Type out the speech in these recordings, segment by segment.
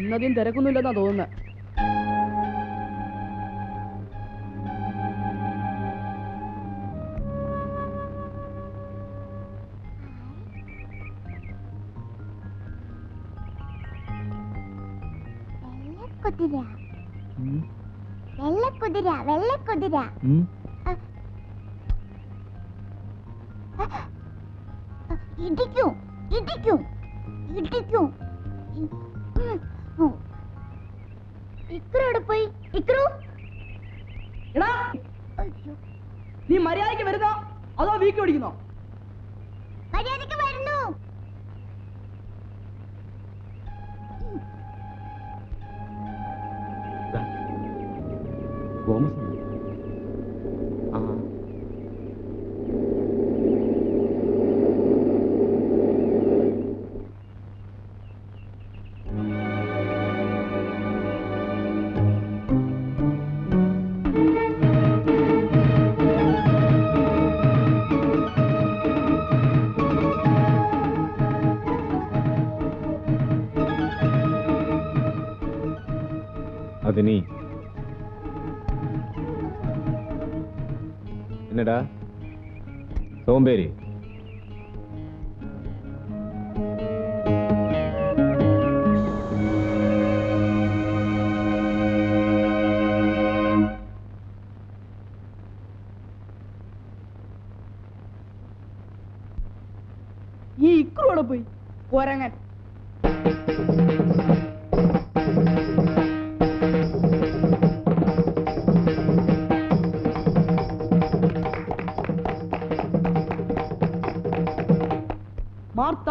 ഇന്നധികം തിരക്കൊന്നുമില്ലെന്നാ തോന്നുന്നത് വെള്ളക്കുതിര. വെള്ളക്കുതിര വെള്ളക്കുതിര. ഇടിക്കും ഇടിക്കും ഇടിക്കും. ഇക്രോടെ പോയി? ഇക്രു എടാ! നീ മര്യാദയ്ക്ക് വരുന്നോ? അതോ വീക്ക് ഓടിക്കുന്നോ? മര്യാദയ്ക്ക് என்னடா சோம்பேறி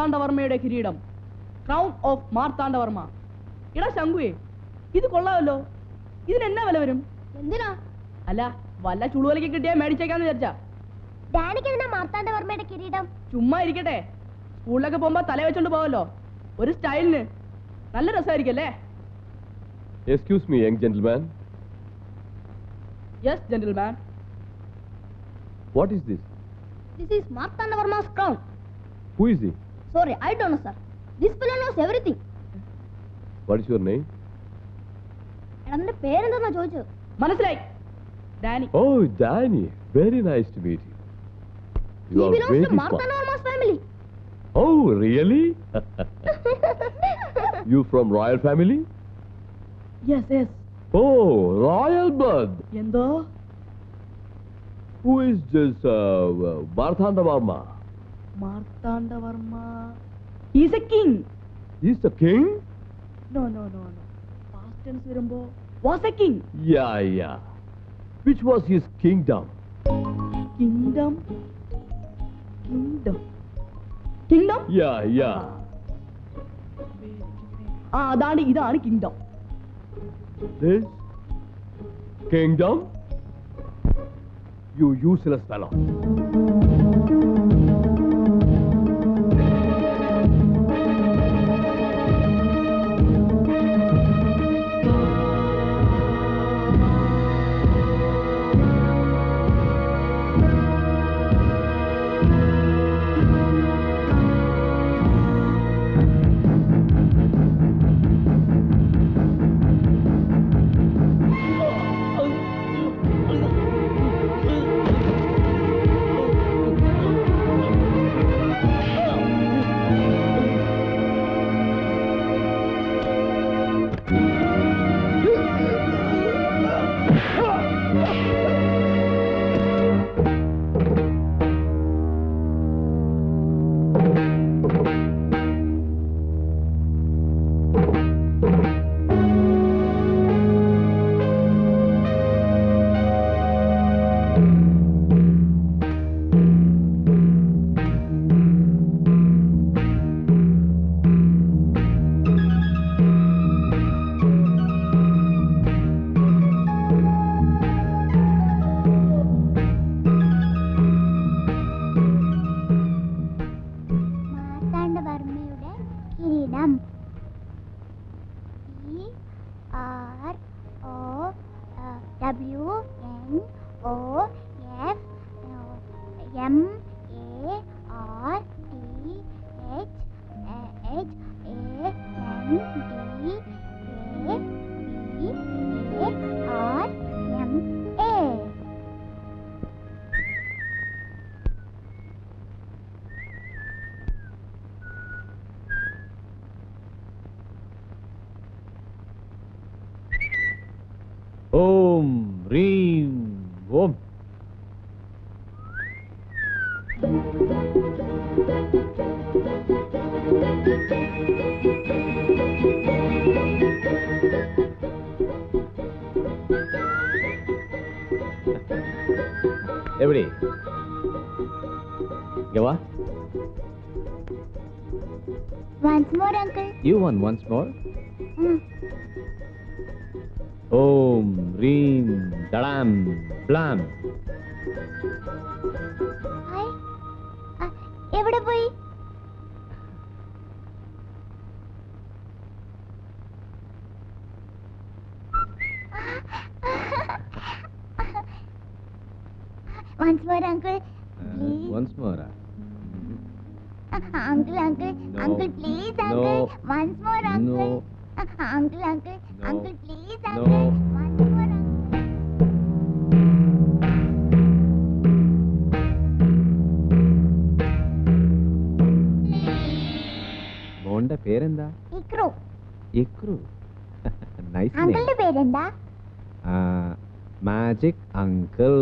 മാർത്താണ്ഡവർമ്മയുടെ കിരീടം. Crown of Marthandavarma. ഇടാ ശങ്കുവേ ഇത് കൊള്ളാമല്ലോ. ഇതിന് എന്നാ വില വരും? എന്തിനാ? അല്ല വല്ല ചുളുവലയ്ക്ക് കിട്ടിയാ മേടിച്ചേക്കാന്ന് വിചാരിച്ചാ. ഡാനിക്ക് എന്തിനാ മാർത്താണ്ഡവർമ്മയുടെ കിരീടം? ചുമ്മാ ഇരിക്കട്ടെ. സ്കൂളിലൊക്കെ പോകുമ്പോ തല വെച്ചോണ്ട് പോവല്ലോ. ഒരു സ്റ്റൈലിന്. നല്ല രസമായിരിക്കല്ലേ excuse me young gentleman yes gentleman what is this this is Marthandavarma's crown who is he sorry I don't know sir this fellow knows everything what is your name എടാ നിന്റെ പേരെന്താ ചോദിച്ചത്? മനസ്സിലായി. Danny. Oh Danny very nice to meet you you He are belongs very to Marthandavarma's family oh really you from royal family yes yes oh royal blood എന്തോ who is Martanda He is a king. He is a king? No, no, no, no. Past tense Virumbo was a king. Yeah, yeah. Which was his kingdom? Kingdom? Kingdom? Kingdom? Yeah, yeah. Ah, that is the kingdom. This? Kingdom? You useless fellow. Jody. Go? Once more, Uncle. You won once more? Mm. Om, Reem, Dalam, Blam. Hi. Uh, everybody. Once more uncle once மோரா uncle uncle uncle please uncle once more uncle uncle uncle uncle please uncle once more bonda పేరెందా ఇక్రు ఇక్రు nice uncle పేరెందా magic uncle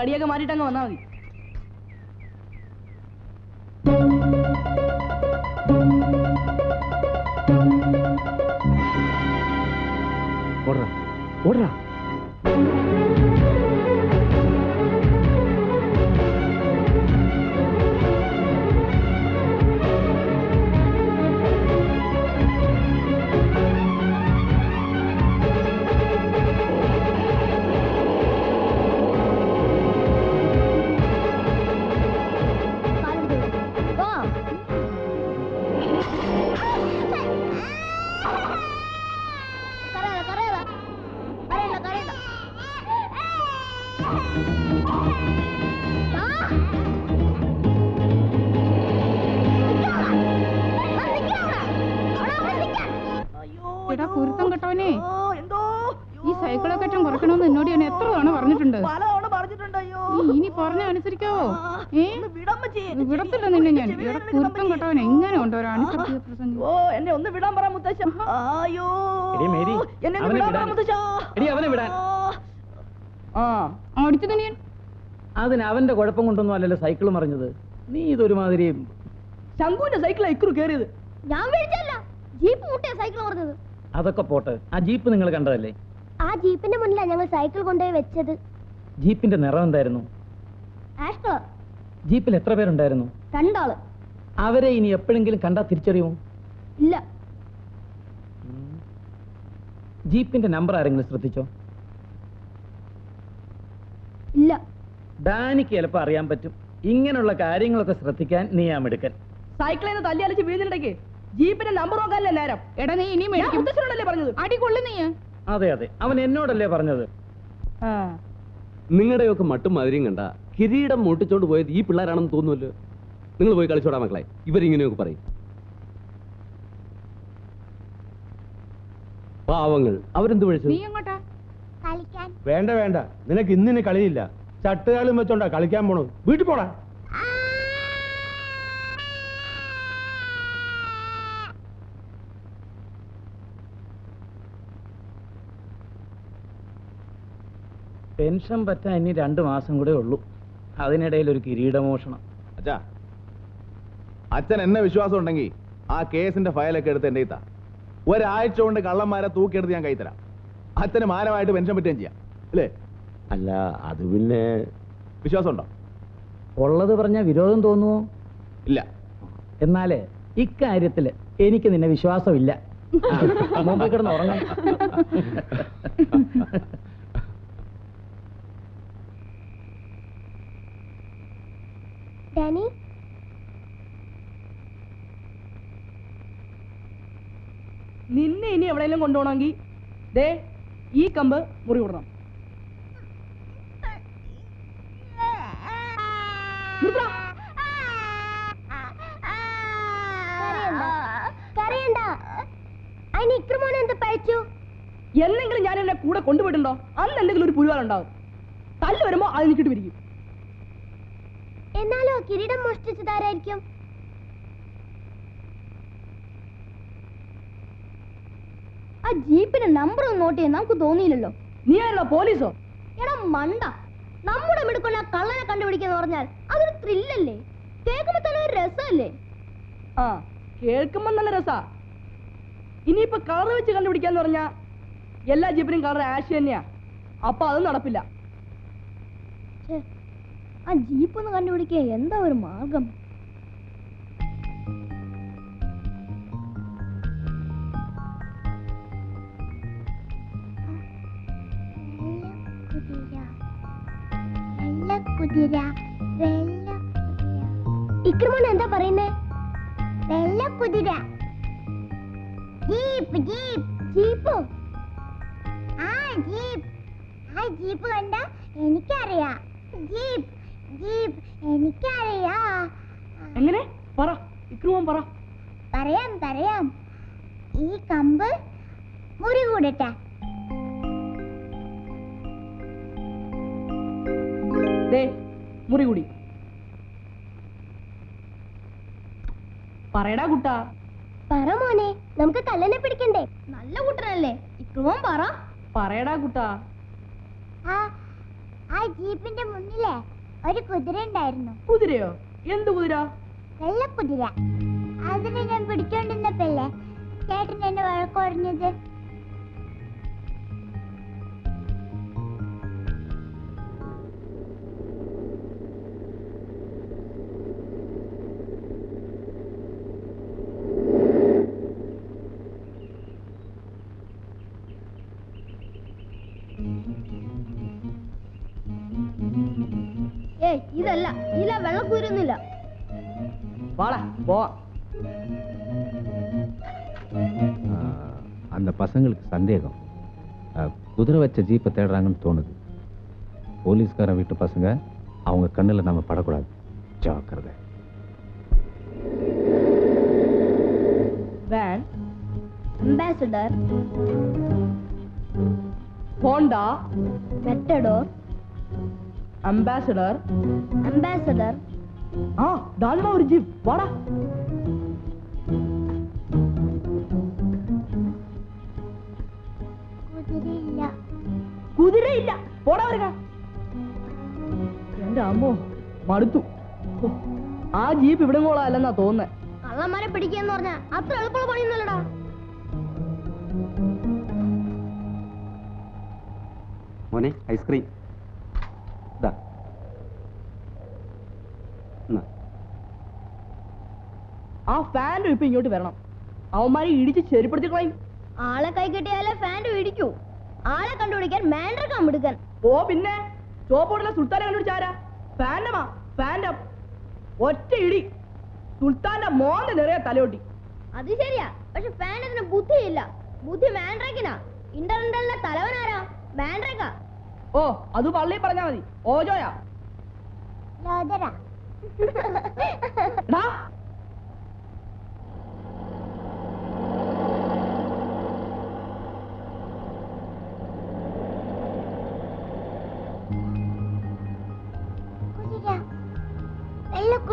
കടിയൊക്കെ മാറ്റിട്ട് അങ്ങ് വന്നാൽ മതി. ഓടറാ ഓടറാ എടാ കുരുത്തം കെട്ടവനെ. ഓ എന്തോ? ഈ സൈക്കിളൊക്കെ ഏറ്റവും കുറയ്ക്കണമെന്ന് എന്നോട് ഞാൻ എത്ര തവണ പറഞ്ഞിട്ടുണ്ട്. പല തവണ പറഞ്ഞിട്ടുണ്ട് അയ്യോ. നീ ഇനി പറഞ്ഞ അനുസരിക്കാവോ? ഏ. വിടത്തില്ല നിന്നെ ഞാൻ. ചെവി എടാ കുരുത്തം. എങ്ങനെ ഉണ്ടോ ഒരു അനുസരിച്ച് പ്രസംഗം ഓ എന്നെ ഒന്ന് വിടാൻ പറ മുത്തശ്ശ. അയ്യോ. എടി മേരി, എന്നെ ഒന്ന് അവനെ വിടാൻ പറ മുത്തശ്ശ. എടി, അവനെ വിടാൻ. ആ. അടിച്ചു ഞാൻ അതിന് അവന്റെ കുഴപ്പം കൊണ്ടൊന്നും അല്ലല്ലോ സൈക്കിൾ മറിഞ്ഞത്. നീ ഇതൊരുമാതിരി ശംഖുവിന്റെ സൈക്കിളാ ഇക്കുറു കേറിയത്. ഞാൻ മേടിച്ചല്ല ജീപ്പ് മുട്ടിയ സൈക്കിൾ പറഞ്ഞത് അതൊക്കെ പോട്ട്. ആ ജീപ്പ് നിങ്ങൾ കണ്ടതല്ലേ? ആ ജീപ്പിന്റെ മുന്നിലാണ് ഞങ്ങൾ സൈക്കിൾ കൊണ്ടുപോയി വെച്ചത്. ജീപ്പിന്റെ നിറം എന്തായിരുന്നു? ജീപ്പിൽ എത്ര പേരുണ്ടായിരുന്നു? രണ്ടാൾ. അവരെ ഇനി എപ്പോഴെങ്കിലും കണ്ടാ തിരിച്ചറിയുമോ? ഇല്ല. ജീപ്പിന്റെ നമ്പർ ആരെങ്കിലും ശ്രദ്ധിച്ചോ? ഇല്ല. ഡാനിക്ക് ചിലപ്പോ അറിയാൻ പറ്റും. ഇങ്ങനെയുള്ള കാര്യങ്ങളൊക്കെ ശ്രദ്ധിക്കാൻ നീ ആ മിടുക്കൻ. സൈക്കിളിൽ നിന്ന് തല്ലി അലച്ച് വീഴുന്നുണ്ടെങ്കിൽ ജീപ്പിന്റെ നമ്പർ നോക്കാനല്ലേ നേരം? എടാ നീ ഇനി മുത്തശ്ശനോടല്ലേ പറഞ്ഞത്? അടി കൊള്ളു നീ. അതെ അതെ. അവൻ എന്നോടല്ലേ പറഞ്ഞത്? ആ. നിങ്ങളുടെയൊക്കെ മട്ടും മാതിരിയും കണ്ട കിരീടം മുട്ടിച്ചോണ്ട് പോയത് ഈ പിള്ളേരാണെന്ന് തോന്നുമല്ലോ. നിങ്ങൾ പോയി കളിച്ചോടാ മക്കളെ. ഇവരിങ്ങനെയൊക്കെ പറയും. പാവങ്ങൾ. അവരെന്ത് വിളിച്ചു? നീ എങ്ങോട്ടാ? കളിക്കാൻ. വേണ്ട വേണ്ട. നിനക്ക് ഇന്നിന് കളിയില്ല. ചട്ടുകാലും വെച്ചോണ്ടാ കളിക്കാൻ പോണോ വീട്ടിൽ പോടാ. പെൻഷൻ പറ്റാൻ ഇനി രണ്ടു മാസം കൂടെ ഉള്ളൂ. അതിനിടയിൽ ഒരു കിരീടമോഷണം. അച്ഛാ അച്ഛൻ എന്നെ വിശ്വാസം ഉണ്ടെങ്കിൽ ആ കേസിന്റെ ഫയലൊക്കെ എടുത്ത് എന്റെ ഇത്താ ഒരാഴ്ച കൊണ്ട് കള്ളന്മാരെ തൂക്കിയെടുത്ത് ഞാൻ കൈത്തരാം അച്ഛന് മാനമായിട്ട് പെൻഷൻ പറ്റുകയും ചെയ്യാം. അല്ലേ? അല്ല അത് പിന്നെ വിശ്വാസം ഉണ്ടോ ഉള്ളത് പറഞ്ഞാൽ വിരോധം തോന്നുമോ ഇല്ല. എന്നാലേ ഇക്കാര്യത്തിൽ എനിക്ക് നിന്നെ വിശ്വാസമില്ല. മുമ്പ് കിടന്ന് ഉറങ്ങാം ഡാനി? നിന്നെ ഇനി എവിടെയെങ്കിലും കൊണ്ടുപോകണമെങ്കിൽ ദേ ഈ കമ്പ് മുറി വിടണം. എന്നെങ്കിലും ഞാൻ എന്നെ കൂടെ കൊണ്ടുപോയിട്ടുണ്ടോ? അന്ന് എന്തെങ്കിലും ഒരു പുരുവാലുണ്ടാവും തല്ല് വരുമ്പോ അത് നിൽക്കിട്ട് പിരിക്കും കിരീടം മോഷ്ടിച്ചതാരായിരിക്കും? ആ ജീപ്പിന്റെ നമ്പർ ഒന്ന് നോട്ട് ചെയ്യാൻ നമുക്ക് തോന്നിയില്ലല്ലോ. നീ ആയിരുന്നോ പോലീസോ? എടാ മണ്ട. നമ്മുടെ മിടുക്കുള്ള കള്ളനെ കണ്ടുപിടിക്കാന്ന് പറഞ്ഞാൽ അതൊരു ത്രില്ലല്ലേ കേൾക്കുമ്പോ തന്നെ ഒരു രസമല്ലേ? ആ കേൾക്കുമ്പോ നല്ല രസാ. ഇനിയിപ്പോ കളർ വെച്ച് കണ്ടുപിടിക്കാന്ന് പറഞ്ഞാ എല്ലാ ജീപ്പിനും കളർ ആഷ് തന്നെയാ. അപ്പൊ അത് നടപ്പില്ല. ആ ജീപ്പ് ഒന്ന് കണ്ടുപിടിക്കുക എന്താ ഒരു മാർഗം? ഇക്രമോൻ എന്താ പറയുന്നേ? വെള്ള കുതിര. Jeep jeep. ജീപ്പോ? ആ ജീപ്പ്. ആ ജീപ്പ് കണ്ട എനിക്കറിയാം. Jeep jeep. എനിക്കറിയാം. എങ്ങനെ? പറ. ഇക്രുവൻ പറ. പറയാം പറയാം. ഈ കമ്പ് മുറി കൂടട്ടെ. ദേ മുറി കൂടി. പറയടാ കുട്ടാ. പറ മോനെ നമുക്ക് കല്ലനെ പിടിക്കണ്ടേ? നല്ല കുട്ടനല്ലേ? ഇക്രുവാൻ പറ. പറയടാ കുട്ടാ. ആ ജീപ്പിന്റെ മുന്നിലെ. ഒരു കുതിര ഉണ്ടായിരുന്നു. കുതിരയോ? എന്ത് കുതിര? വെള്ളക്കുതിര അതിനെ ഞാൻ പിടിച്ചോണ്ടിരുന്നപ്പല്ലേ ചേട്ടൻ എന്നെ വഴക്കുറഞ്ഞത് சந்தேகம். குதிரை வச்ச ஜீப்பை தேடுறாங்கன்னு தோணுது. போலீஸ்காரன் வீட்டு பசங்க அவங்க கண்ணில் நம்ம படக்கூடாது. ஜாக்கிரதை. Ambassador. Honda. Matador Ambassador. Ambassador. ஆ டால்மா ஒரு ஜீப். போடா കുതിരയില്ല. പോടാ വരിക എന്റെ അമ്മോ? മടുത്തു. ആ ജീപ്പ് ഇവിടെ അല്ലെന്നാ തോന്നേ കള്ളന്മാരെ പിടിക്കാന്ന് പറഞ്ഞാ അത്ര എളുപ്പമുള്ള പണിയൊന്നുമല്ലടാ. മോനെ ഐസ്ക്രീം. ഇതാ. ആ ഫാന്റെ ഇപ്പൊ ഇങ്ങോട്ട് വരണം. അവന്മാരെ ഇടിച്ച് ചെരുപ്പെടുത്തി കളയും. ആളെ കൈ കിട്ടിയാലേ ഫാന്റെ ഇടിക്കൂ. ആളെ കണ്ടുപിടിക്കാൻ മാൻഡ്രക്കാൻ മിടുക്കൻ ഓ പിന്നെ? ചോപ്പോട്ടിലെ സുൽത്താനെ കണ്ടുപിടിച്ചാരാ ഫാൻഡമാ ഫാൻഡം ഒറ്റ ഇടി. സുൽത്താന്റെ മോന്റെ നിറയെ തലയൊട്ടി. അത് ശരിയാ പക്ഷെ ഫാൻഡത്തിന് ബുദ്ധിയില്ല. ബുദ്ധി മാൻഡ്രക്കിനാ. ഇന്റർനെറ്റിലെ തലവനാരാ മാൻഡ്രക്ക. ഓ അത് പള്ളി പറഞ്ഞാ മതി. ഓജോയാ.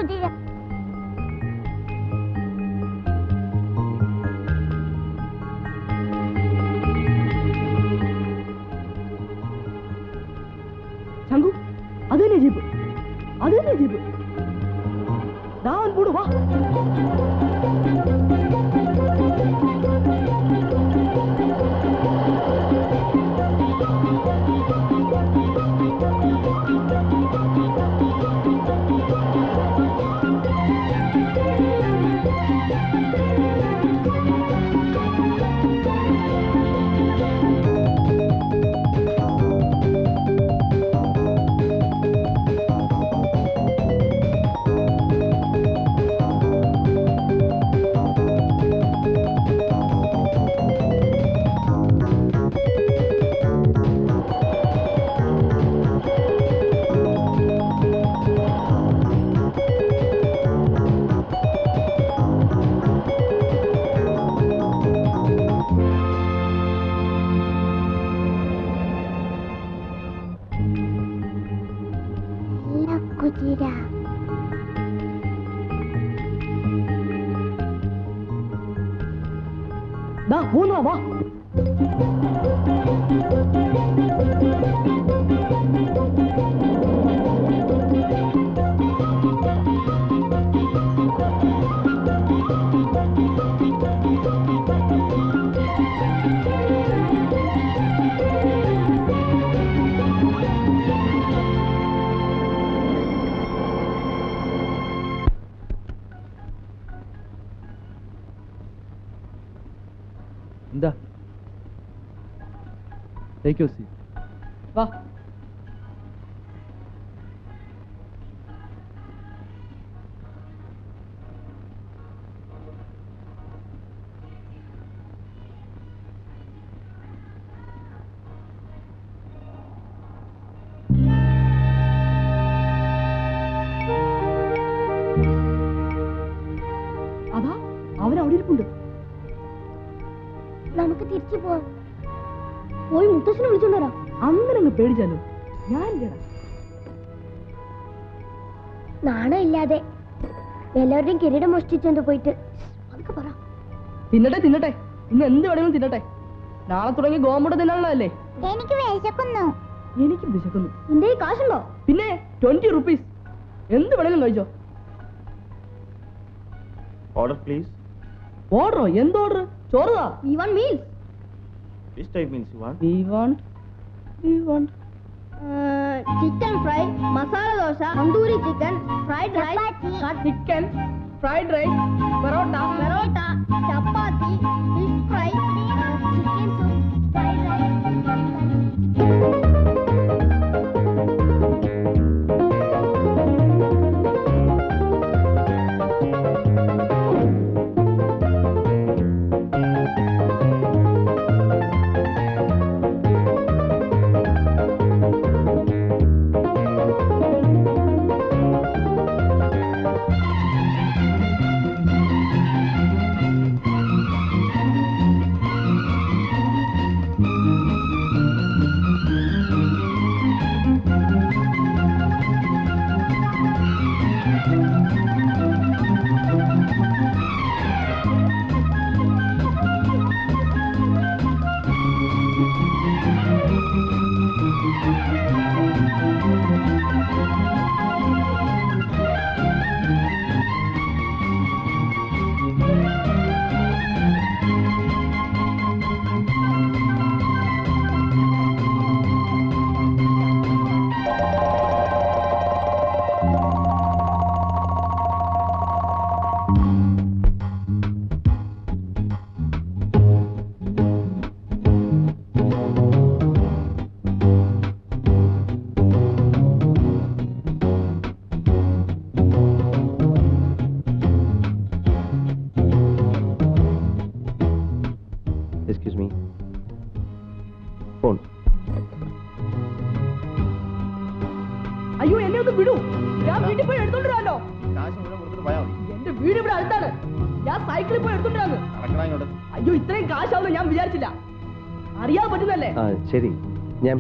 വെള്ള കുതിര എന്താ ടേക്ക് യു സീ വാ. അതാ അവൻ അവിടെ ഇരിപ്പുണ്ട്. നമുക്ക് തിരിച്ചു പോവാം. പോയി മുത്തശ്ശനെ വിളിച്ചോണ്ടരാ? വരാം അങ്ങനെ അങ്ങ് പേടിച്ചാലോ ഞാൻ നാണം ഇല്ലാതെ എല്ലാവരുടെയും കിരീടം മോഷ്ടിച്ചോണ്ട് പോയിട്ട്. പറ. തിന്നട്ടെ തിന്നട്ടെ. ഇന്ന് എന്ത് വേണമെങ്കിലും തിന്നട്ടെ. നാളെ തുടങ്ങി ഗോമുട തിന്നാനുള്ളതല്ലേ? എനിക്ക് വിശക്കുന്നു. എനിക്ക് വിശക്കുന്നു. എന്റെ ഈ കാശുണ്ടോ? പിന്നെ ട്വന്റി റുപ്പീസ് എന്ത് വേണമെങ്കിലും കഴിച്ചോ. ഓർഡർ പ്ലീസ് ഓർഡറോ എന്ത് order ചോറുതാ we one meals Which type means you want? We want. We want. Uh, chicken fry, masala dosa, tandoori chicken, fried rice, chapati, cut chicken, fried rice, parotta, parotta, chapati, fish fry, chicken soup, fried rice.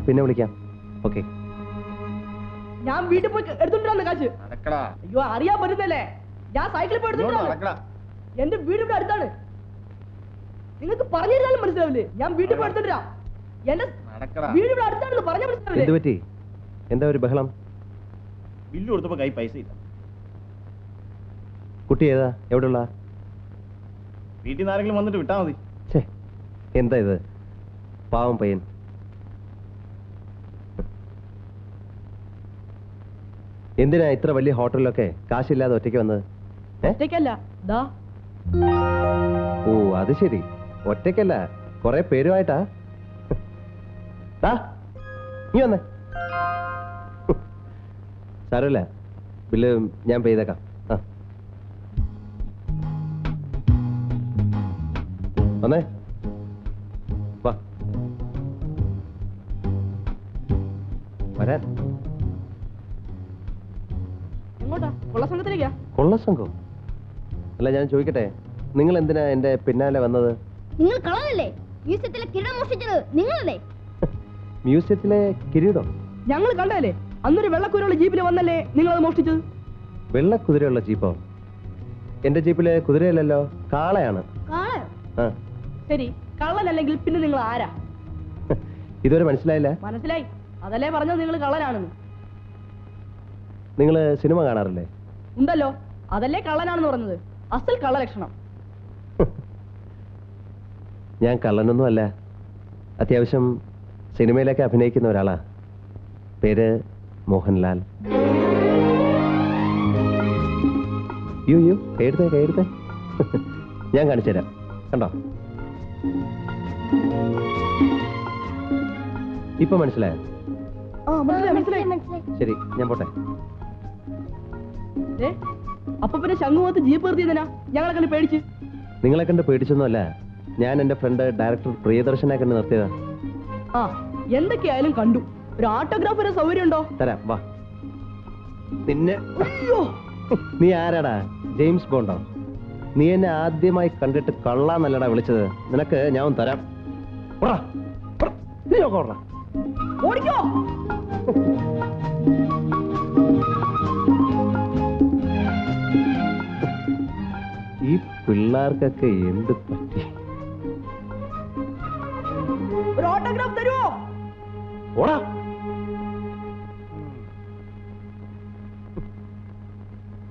പിന്നെ വിളിക്കാം. Okay ഞാൻ വീട്ടിൽ പോയി എടുത്തോണ്ടിരാന്ന് കാശ്. നടക്കടാ. അയ്യോ അറിയാൻ പറ്റുന്നല്ലേ? ഞാൻ സൈക്കിളിൽ പോയി നടക്കടാ. എന്റെ വീട് ഇവിടെ അടുത്താണ്. നിങ്ങൾക്ക് പറഞ്ഞു തരാനും മനസ്സിലാവില്ലേ? ഞാൻ വീട്ടിൽ പോയി എടുത്തോണ്ടിരാ എന്റെ നടക്കടാ. വീട് ഇവിടെ അടുത്താണെന്ന് പറഞ്ഞാൽ എന്ത് മനസ്സിലാവില്ലേ പറ്റി? എന്താ ഒരു ബഹളം? ബില്ല് കൊടുത്തപ്പോ കൈ പൈസ ഇല്ല. കുട്ടി ഏതാ? എവിടെയുള്ള? വീട്ടിൽ നിന്ന് ആരെങ്കിലും വന്നിട്ട് വിട്ടാ മതി. എന്താ ഇത്? പാവം പയ്യൻ. എന്തിനാ ഇത്ര വലിയ ഹോട്ടലിലൊക്കെ കാശില്ലാതെ ഒറ്റയ്ക്ക് വന്നത്? ഒറ്റയ്ക്കല്ല. ഓ അത് ശരി. ഒറ്റയ്ക്കല്ല കുറെ പേരുമായിട്ടാ. നീ വന്നേ. സാരമില്ല. ബില്ല് ഞാൻ പേ ചെയ്തേക്കാം. ആ. വന്നേ. വരാൻ. എങ്ങോട്ടാ കൊള്ള സംഘത്തിലേക്കാ കൊള്ളസംഘം? അല്ല ഞാൻ ചോദിക്കട്ടെ നിങ്ങൾ എന്തിനാ എന്റെ പിന്നാലെ വന്നത്? നിങ്ങൾ കളവല്ലേ? മ്യൂസിയത്തിലെ കിരീടം മോഷ്ടിച്ചത് നിങ്ങളല്ലേ? മ്യൂസിയത്തിലെ കിരീടം? ഞങ്ങൾ കണ്ടല്ലേ അന്നൊരു വെള്ളക്കുരുള്ള ജീപ്പിൽ വന്നല്ലേ നിങ്ങൾ അത് മോഷ്ടിച്ചത്? വെള്ള കുതിരയുള്ള ജീപ്പോ? എന്റെ ജീപ്പിലെ കുതിരയല്ലല്ലോ കാളയാണ്. കാളയോ? ആ. ശരി കള്ളനല്ലെങ്കിൽ പിന്നെ നിങ്ങൾ ആരാ? ഇതുവരെ മനസ്സിലായില്ല? മനസ്സിലായി. അതല്ലേ പറഞ്ഞത് നിങ്ങൾ കള്ളനാണെന്ന്. നിങ്ങൾ സിനിമ കാണാറില്ലേ? ഉണ്ടല്ലോ. അതല്ലേ കള്ളനാണെന്ന് പറഞ്ഞത്. അസൽ കള്ളലക്ഷണം. ഞാൻ കള്ളനൊന്നും അല്ല. അത്യാവശ്യം സിനിമയിലൊക്കെ അഭിനയിക്കുന്ന ഒരാളാ. പേര് മോഹൻലാൽ. യോ യോ എഴുതേ എഴുതേ ഞാൻ കാണിച്ചു തരാം. കണ്ടോ? ഇപ്പൊ മനസ്സിലായോ. ശരി ഞാൻ പോട്ടെ. അപ്പൊ പിന്നെ ശംഖുമത്ത് ജീപ്പ് നിർത്തിയതിനാ ഞങ്ങളെ കണ്ട് പേടിച്ച്. നിങ്ങളെ കണ്ട് പേടിച്ചൊന്നുമല്ല. ഞാൻ എന്റെ ഫ്രണ്ട് ഡയറക്ടർ പ്രിയദർശനെ കണ്ട് നിർത്തിയതാ. ആ എന്തൊക്കെയായാലും കണ്ടു. ഒരു ഓട്ടോഗ്രാഫ് വരെ സൗകര്യം ഉണ്ടോ? തരാം വാ. നിന്നെ അയ്യോ! നീ ആരാടാ? ജെയിംസ് ബോണ്ടോ? നീ എന്നെ ആദ്യമായി കണ്ടിട്ട് കള്ളാന്നല്ലടാ വിളിച്ചത്. നിനക്ക് ഞാൻ തരാം. നീ നോക്ക് ഓടിക്കോ! പിള്ളേർക്കൊക്കെ എന്ത് പറ്റി? ഒരു ഓട്ടോഗ്രാഫ് തരുമോ ഓടാ